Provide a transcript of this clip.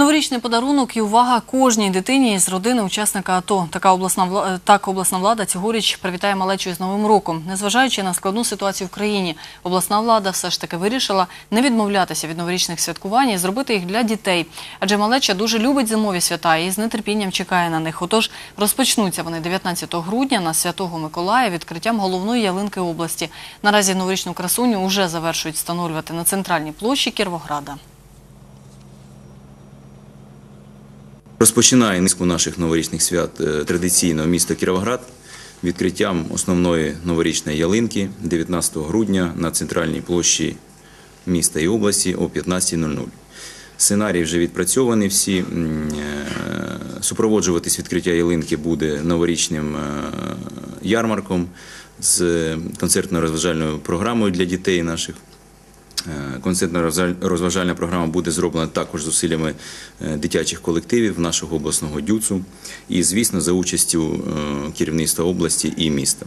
Новорічний подарунок і увага кожній дитині з родини учасника АТО. Така обласна е, так обласна влада цьогоріч привітає малечу з Новим роком. Незважаючи на складну ситуацію в країні, обласна влада все ж таки вирішила не відмовлятися від новорічних святкувань і зробити їх для дітей. Адже малеча дуже любить зимові свята і з нетерпінням чекає на них. Отож, розпочнуться вони 19 грудня на Святого Миколая відкриттям головної ялинки області. Наразі новорічну красуню уже завершують встановлювати на центральній площі Кіровограда. Розпочинає низку наших новорічних свят е, традиційно місто Кіровоград відкриттям основної новорічної ялинки 19 грудня на центральній площі міста і області о 15.00. Сценарій вже відпрацьований всі. Е, Супроводжуватись відкриття ялинки буде новорічним е, ярмарком з концертно-розважальною програмою для дітей наших. Е, Концертно-розважальна програма буде зроблена також зусиллями е, дитячих колективів нашого обласного дюцу і, звісно, за участю е, керівництва області і міста.